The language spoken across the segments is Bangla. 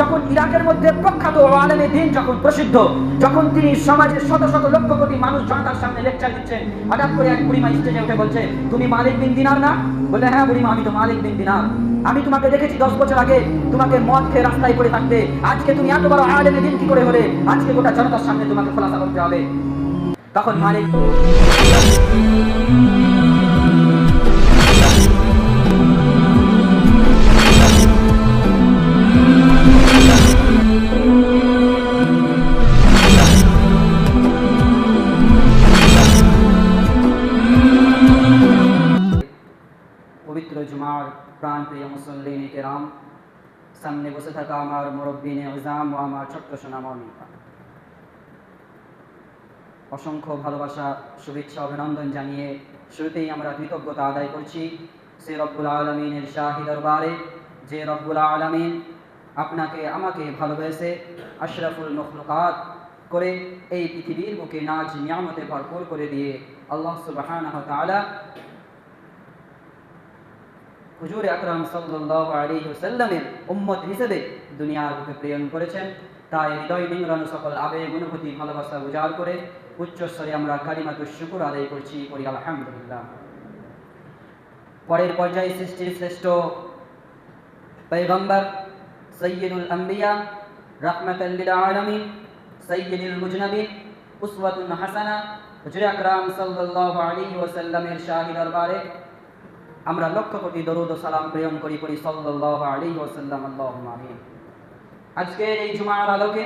যখন ইরাকের মধ্যে প্রখ্যাত আলেমে দিন যখন প্রসিদ্ধ, যখন তিনি সমাজের শত শত লক্ষ কোটি মানুষ জনতার সামনে লেকচার দিচ্ছেন হঠাৎ করে এক বুড়িমা স্টেজে উঠে বলছে, তুমি মালিক বিন দিনার না? বলে হ্যাঁ বুড়িমা, আমি তো মালিক বিন দিনার। আমি তোমাকে দেখেছি দশ বছর আগে, তোমাকে মদ খেয়ে রাস্তায় পড়ে থাকতে। আজকে তুমি এত বড় আলেমে দিন কি করে হলে? আজকে গোটা জনতার সামনে তোমাকে খোলাসা করতে হবে। তখন মালিক প্রাণ প্রিয় মুসল্লিন কেরাম, সামনে বসে থাকা আমার মুরব্বিন ইজাম ও আমার ছোট্ট সোনামণি। অসংখ্য ভালোবাসা, শুভেচ্ছা, অভিনন্দন জানিয়ে শুরুতেই আমরা কৃতজ্ঞতা আদায় করছি সে রব্বুল আলমিনের শাহি দরবারে, যে রব্বুল আলমিন আপনাকে, আমাকে ভালোবেসে আশরাফুল মখলুকাত করে এই পৃথিবীর বুকে নাচ নিয়ামতে ভরপুর করে দিয়ে আল্লাহ তাআলা হুজুর আকরাম সাল্লাল্লাহু আলাইহি ওয়াসাল্লামের উম্মত হিসেবে দুনিয়ার বুকে প্রেরণ করেছেন। তাই হৃদয় নিংড়ানো সকল আবেগ, অনুভূতি, ভালোবাসা উজাড় করে উচ্চস্বরে আমরা কালিমাতুর শুকুর আদায় করছি করি আলহামদুলিল্লাহ। পরের পর্যায়ে সৃষ্টির শ্রেষ্ঠ পৈগম্বর সৈয়দুল আম্বিয়া রাহমাতাল লিল আলামিন, সৈয়দুল মুজনবিন, উসওয়াতুন হাসানা, হুজুর আকরাম সাল্লাল্লাহু আলাইহি ওয়াসাল্লামের শাহী দরবারে আমরা লক্ষ কোটি দরুদ সালাম প্রেরণ করি করি আল্লাহুম্মা আমিন। আজকের এই জুমার আলোকে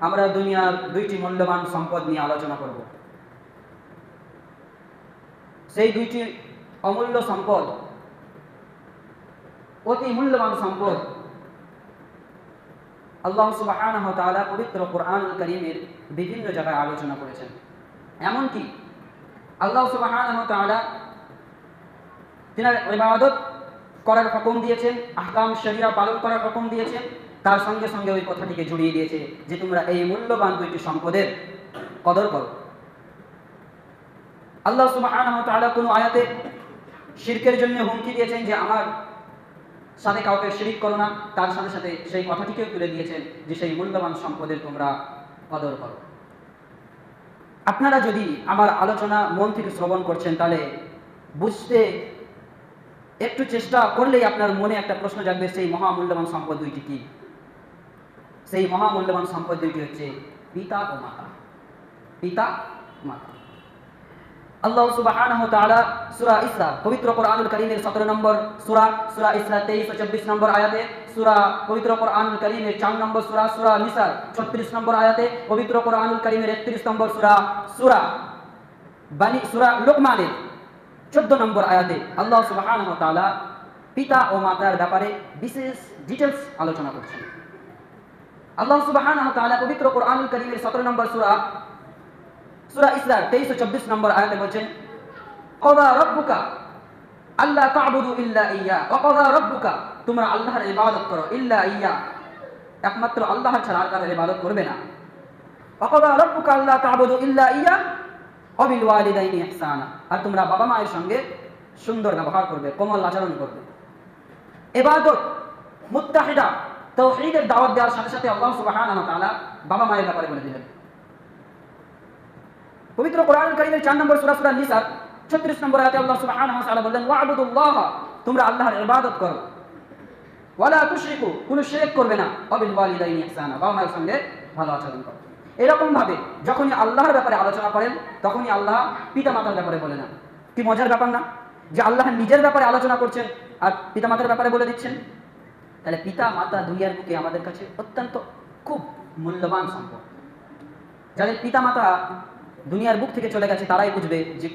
আমরা দুনিয়ার দুইটি মূল্যবান সম্পদ নিয়ে আলোচনা করব। সেই দুইটি অমূল্য সম্পদ, অতি মূল্যবান সম্পদ আল্লাহ তাআলা পবিত্র কোরআনুল কারীমের বিভিন্ন জায়গায় আলোচনা করেছেন। এমনকি আল্লাহ তাআলা তিনার ইবাদত করার হুকুম দিয়েছেন, আহকাম শরিয়া পালন করার হুকুম দিয়েছেন, তার সঙ্গে সঙ্গে ওই কথাটিকে দিয়েছে যে তোমরা এই মূল্যবান দুইটি সম্পদের কদর করো। আল্লাহ তাআলা কোনো আয়াতে শিরকের জন্য হুমকি দিয়েছেন যে আমার সাথে কাউকে শিরিক করো না, তার সাথে সাথে সেই কথাটিকেও তুলে দিয়েছেন যে সেই মূল্যবান সম্পদের তোমরা কদর করো। আপনারা যদি আমার আলোচনা মন থেকে শ্রবণ করছেন, তাহলে বুঝতে একটু চেষ্টা করলেই আপনার মনে একটা প্রশ্ন জাগবে, সেই মহামূল্যবান সম্পদ দুইটি কি? সেই মহামূল্যবান সম্পদ দুইটি হচ্ছে পিতা ও মাতা। পিতা, মাতা। আল্লাহ সুবহানাহু তাআলা সূরা ইসরা, পবিত্র কোরআনুল কারীমের 17 নম্বর সূরা সূরা ইসরা 23 ও 24 নম্বর আয়াতে, সূরা পবিত্র কোরআনুল কারীমের 4 নম্বর সূরা সূরা নিসা 36 নম্বর আয়াতে, পবিত্র কোরআনুল কারীমের 31 নম্বর সূরা সূরা বানি, সূরা লুকমানের 14 নম্বর আয়াতে আল্লাহ সুবহানাহু ওয়া পিতা ও মাতার ব্যাপারে বিশেষ ডিটেইলস আলোচনা করছেন। আল্লাহ সুবহানাহু ওয়া তাআলা পবিত্র কোরআনুল কারীমের 17 নম্বর সূরা সূরা 23 ও 24 নম্বর আয়াতে বলেন ক্বাদা রাব্বুকা আল্লাহ তা'বুদু ইল্লা ইয়্যা ওয়া ক্বাদা রাব্বুকা, তোমরা আল্লাহর ইবাদত করো ইল্লা ইয়্যা একমাত্র আল্লাহ ছাড়া আর কারোর ইবাদত করবে না। ক্বাদা রাব্বুকা আল্লাহ তা'বুদু ইল্লা ইয়্যা ওয়ালিদাইনি ইহসানা। আর তোমরা বাবা মায়ের সঙ্গে সুন্দর ব্যবহার করবে, কোমল আচরণ করবে। ইবাদত মুত্তাহিদা তাওহীদের দাওয়াত দেওয়ার সাথে সাথে আল্লাহ সুবহানাহু ওয়া তাআলা বাবা মায়ের ব্যাপারে বলে দিলেন। পবিত্র কোরআন কারীমের 4 নম্বর সূরা সূরা নিসা 36 নম্বর আয়াতে আল্লাহ সুবহানাহু ওয়া তাআলা বলেন ওয়া'বুদুল্লাহ, তোমরা আল্লাহর ইবাদত করো। ওয়ালা তুশরিকু, কোনো শিরক করবে না। ওয়াবিল ওয়ালিদাইনি ইহসানা, বাবা মায়ের সঙ্গে ভালো আচরণ করো। এরকম ভাবে যখনই আল্লাহর ব্যাপারে আলোচনা করেন, তখনই আল্লাহ পিতা মাতার ব্যাপারে বলে না কি মজার ব্যাপার না? যে আল্লাহ নিজের ব্যাপারে আলোচনা করছেন আর পিতা মাতার ব্যাপারে বলে দিচ্ছেন। তাহলে পিতা মাতা দুনিয়ার বুকে আমাদের কাছে অত্যন্ত খুব মূল্যবান সম্পদ। যাদের পিতা মাতা দুনিয়ার বুক থেকে চলে গেছে, তারাই বুঝবে যে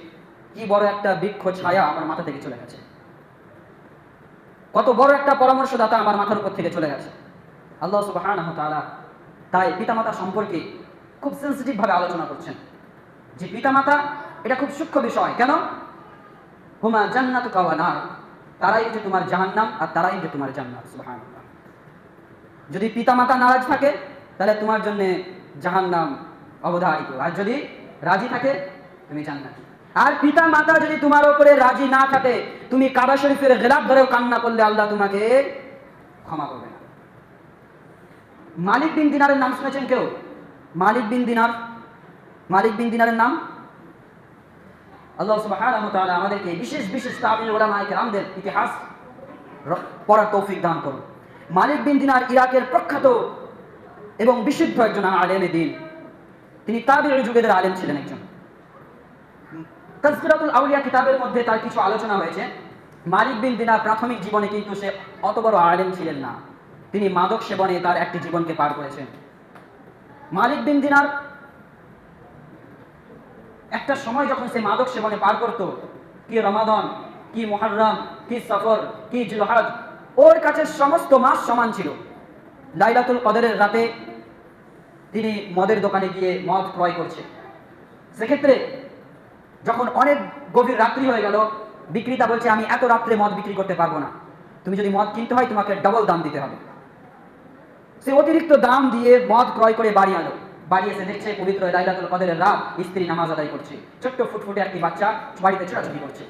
কি বড় একটা বৃক্ষ ছায়া আমার মাথা থেকে চলে গেছে। কত বড় একটা পরামর্শদাতা আমার মাথার উপর থেকে চলে গেছে। আল্লাহ তাআলা তাই পিতামাতা সম্পর্কে খুব সেন্সিটিভ ভাবে আলোচনা করছেন। যে পিতামাতা, এটা খুব সূক্ষ্ম বিষয়। কেন? হুমা জান্নাতু কাওয়া নার। তারাই যে তোমার জাহান্নাম আর তারাই যে তোমার জান্নাত, সুবহানাল্লাহ। যদি পিতামাতা নারাজ থাকে, তাহলে তোমার জন্য জাহান্নাম অবধারিত। আর যদি রাজি থাকে, তুমি জান্নাত। আর পিতা মাতা যদি তোমার উপরে রাজি না থাকে, তুমি কাবা শরীফের গেলাপ ধরেও কান্না করলে আল্লাহ তোমাকে ক্ষমা করবে না। মালিক বিন দিনারের নাম শুনেছেন কেউ? মালিক বিন দিনার, মালিক বিন দিনারের নাম? আল্লাহ তাআলা আমাদেরকে বিশেষ বিশেষ তাবিঈন উলামায়ে কেরামদের ইতিহাস পড়ার তৌফিক দান করুন। মালিক বিন দিনার ইরাকের প্রখ্যাত এবং বিশুদ্ধ একজন আলেমে দিন। তিনি তাবিঈ যুগের আলেম ছিলেন একজন। তাজকিরাতুল আউলিয়া কিতাবের মধ্যে তার কিছু আলোচনা হয়েছে। মালিক বিন দিনার প্রাথমিক জীবনে কিন্তু সে অত বড় আলেম ছিলেন না। তিনি মাদক সেবনে তার একটি জীবনকে পার করেছেন। মালিক বিন দিনার একটা সময় যখন সে মাদক সেবনে পার করত, কি রমাদন, কি মুহররম, কি সফর, কি জুলহাজ, ওর কাছে সমস্ত মাস সমান ছিল। লাইলাতুল কদরের রাতে তিনি মদের দোকানে গিয়ে মদ ক্রয় করছে সেক্ষেত্রে যখন অনেক গভীর রাত্রি হয়ে গেল, বিক্রেতা বলছে, আমি এত রাত্রে মদ বিক্রি করতে পারব না। তুমি যদি মদ কিনতে হয়, তোমাকে ডবল দাম দিতে হবে। সে অতিরিক্ত দাম দিয়ে মদ ক্রয় করে বাড়ি আনো। বাড়ি এসে দেখছে, পবিত্র লাইলাতুল কদরের রাত, স্ত্রী নামাজ আদায় করছে। ছোট্ট ফুটফুটে একটি বাচ্চা বাড়িতে ছোটাছুটি করছে।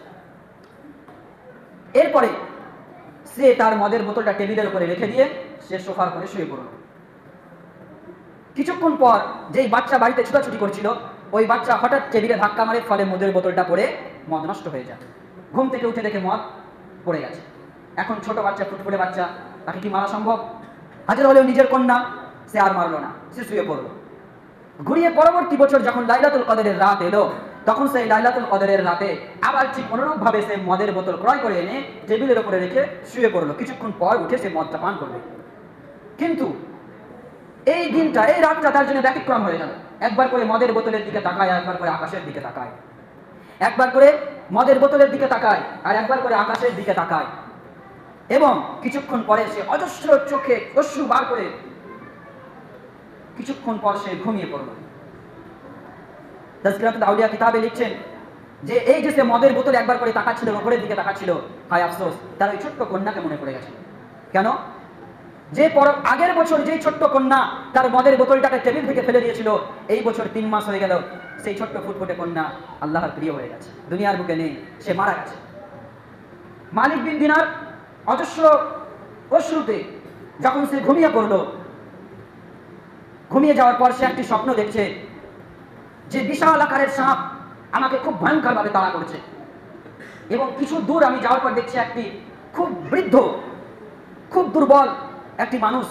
এরপরে সে তার মদের বোতলটা টেবিলের উপরে রেখে দিয়ে সে সোফার করে শুয়ে পড়ল। কিছুক্ষণ পর যেই বাচ্চা বাড়িতে ছুটাছুটি করছিল, ওই বাচ্চা হঠাৎ টেবিলে ধাক্কা মারে, ফলে মদের বোতলটা পড়ে, মদ নষ্ট হয়ে যায়। ঘুম থেকে উঠে দেখে মদ পড়ে গেছে। এখন ছোট বাচ্চা, ফুটফুটে বাচ্চা, তাকে কি মারা সম্ভব? হাজার হলেও নিজের কন্যা সে আর মারলো না, সে শুয়ে পড়ল। ঘুরিয়ে পরবর্তী বছর যখন লাইলাতুল কদরের রাত এলো, তখন সেই লাইলাতুল কদরের রাতে আবার ঠিক অনুরূপ ভাবে সে মদের বোতল ক্রয় করে এনে টেবিলের উপরে রেখে শুয়ে পড়ল। কিছুক্ষণ পর উঠে সে মদটা পান করবে। কিন্তু এই দিনটা, এই রাতটা তার জন্য ব্যতিক্রম হয়ে গেল। একবার করে মদের বোতলের দিকে তাকায়, একবার করে আকাশের দিকে তাকায়। একবার করে মদের বোতলের দিকে তাকায় আর একবার করে আকাশের দিকে তাকায়। এবং কিছুক্ষণ পরে সে অজস্র চোখে অশ্রু বার করে কিছুক্ষণ পর সে ঘুমিয়ে পড়ল। তাজকিরাতুল আউলিয়া কিতাবে লিখছেন যে এই যে সে মদের বোতলে একবার করে তাকাচ্ছিল উপরের দিকে তাকাচ্ছিল, হায় আফসোস, তার ওই ছোট্ট কন্যাকে মনে পড়ে গেছে। কেন? যে পর আগের বছর যেই ছোট্ট কন্যা তার মদের বোতলটাকে টেবিল থেকে ফেলে দিয়েছিল, এই বছর তিন মাস হয়ে গেল, সেই ছোট্ট ফুটফুটে কন্যা আল্লাহর প্রিয় হয়ে গেছে। দুনিয়ার বুকে নেই, সে মারা গেছে। মালিক বিন দিনার অজস্র অশ্রুতে যখন সে ঘুমিয়ে পড়ল, ঘুমিয়ে যাওয়ার পর সে একটি স্বপ্ন দেখছে যে বিশাল আকারের সাপ আমাকে খুব ভয়ঙ্করভাবে তাড়া করেছে। এবং কিছু দূর আমি যাওয়ার পর দেখছি একটি খুব বৃদ্ধ, খুব দুর্বল একটি মানুষ,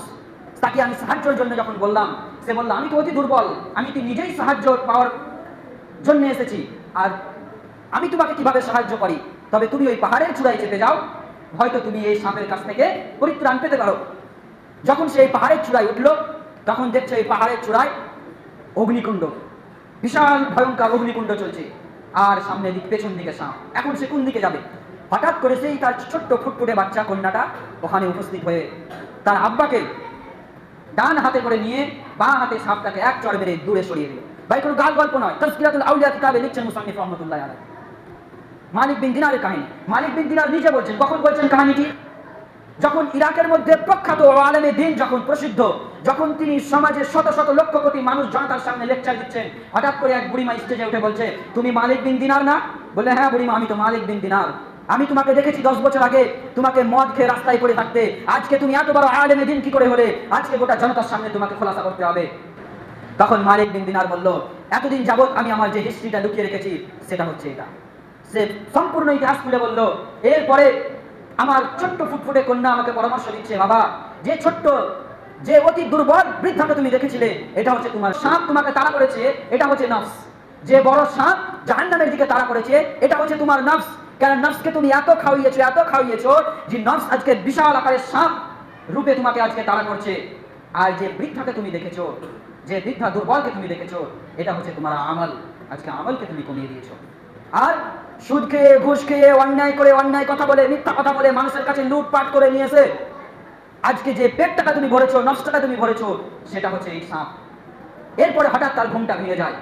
তাকে আমি সাহায্যের জন্য যখন বললাম, সে বলল, আমি তো অতি দুর্বল, আমি তো নিজেই সাহায্য পাওয়ার জন্য এসেছি, আর আমি তোমাকে কীভাবে সাহায্য করি? তবে তুমি ওই পাহাড়ের চূড়ায় যেতে যাও হয়তো তুমি এই সাপের কাছ থেকে পরিত্রাণ পেতে পারো। যখন সেই পাহাড়ের চূড়ায় উঠল, তখন দেখছে এই পাহাড়ের চূড়ায় অগ্নিকুণ্ড। বিশাল ভয়ঙ্কর অগ্নিকুণ্ড চলছে। আর সামনে দিক, পেছন দিকে সাপ। এখন সে কোন দিকে যাবে? হঠাৎ করে সেই তার ছোট্ট ফুটফুটে বাচ্চা কন্যাটা ওখানে উপস্থিত হয়ে তার আব্বাকে ডান হাতে করে নিয়ে বাঁ হাতে সাপটাকে এক চড় মেরে দূরে সরিয়ে দিল। ভাই, কোনো গাল গল্প নয়। তাজকিরাতুল আউলিয়া কিতাবে লিখছেন মুসান্নিফ রহমতুল্লাহ আলাইহি। মালিক বিন দিনারের কাহিনী। মালিক বিন দিনার নিজে বলছেন, কখন বলছেন কাহিনীটি? যখন ইরাকের মধ্যে প্রখ্যাত আলেমে দিন যখন প্রসিদ্ধ, যখন তিনি সমাজের শত শত লক্ষ কোটি মানুষ জনতার সামনে লেকচার দিচ্ছেন, হঠাৎ করে এক বুড়িমা স্টেজে উঠে বলছে, তুমি মালিক বিন দিনার না? বলে হ্যাঁ বুড়িমা, আমি তো মালিক বিন দিনার। আমি তোমাকে দেখেছি দশ বছর আগে, তোমাকে মদ খেয়ে রাস্তায় পড়ে থাকতে। আজকে তুমি এত বড় আলেমে দিন কি করে হলে? আজকে গোটা জনতার সামনে তোমাকে খোলাসা করতে হবে। তখন মালিক বিন দিনার বলল, এতদিন যাবত আমি আমার যে হিস্ট্রিটা লুকিয়ে রেখেছি, সেটা হচ্ছে এটা। সে সম্পূর্ণ ইতিহাস খুলে বলল, এরপরে আমার ছোট্ট ফুটফুটে কন্যা আমাকে পরামর্শ দিচ্ছে, বাবা। যে ছোট্ট, যে অতি দুর্বল বৃদ্ধাকে তুমি দেখেছিলে, এটা হচ্ছে তোমার সাপ, তোমাকে তাড়া করেছে, এটা হচ্ছে নফস। যে বড় সাপ জাহান্নামের দিকে তাড়া করেছে, এটা হচ্ছে তোমার নফস। কারণ নফসকে তুমি এত খাওয়িয়েছো এত খাওয়িয়েছো যে নফস আজকে বিশাল আকারের সাপ রূপে তোমাকে আজকে তাড়া করছে? আর যে বৃদ্ধাকে তুমি দেখেছ, যে বৃদ্ধা দুর্বলকে তুমি দেখেছ, এটা হচ্ছে তোমার আমল। আজকে আমলকে তুমি কমিয়ে দিয়েছ। আর সুদ খেয়ে, ঘুষ খেয়ে, অন্যায় করে, অন্যায় কথা বলে, মিথ্যা কথা বলে মানুষের কাছে লুটপাট করে নিয়েছে। আজকে যে পেটটাকা তুমি ভরেছো, নষ্টটা তুমি ভরেছো, সেটা হচ্ছে এই সাপ। এরপরে হঠাৎ তার ঘুমটা ভেঙে যায়।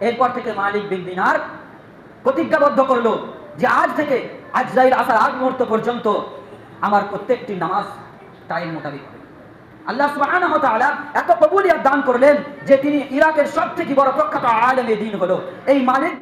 এরপর থেকে মালিক বিন দিনার প্রতিজ্ঞাবদ্ধ করল যে আজ থেকে আজরাইল আসার আগ মুহূর্ত পর্যন্ত আমার প্রত্যেকটি নামাজ টাইম মোতাবেক আল্লাহ সুবহানাহু তাআলা এত কবুলিয়ত দান করলেন যে তিনি ইরাকের সবথেকে বড় প্রখ্যাত আলেমে দিন হলো। এই মালিক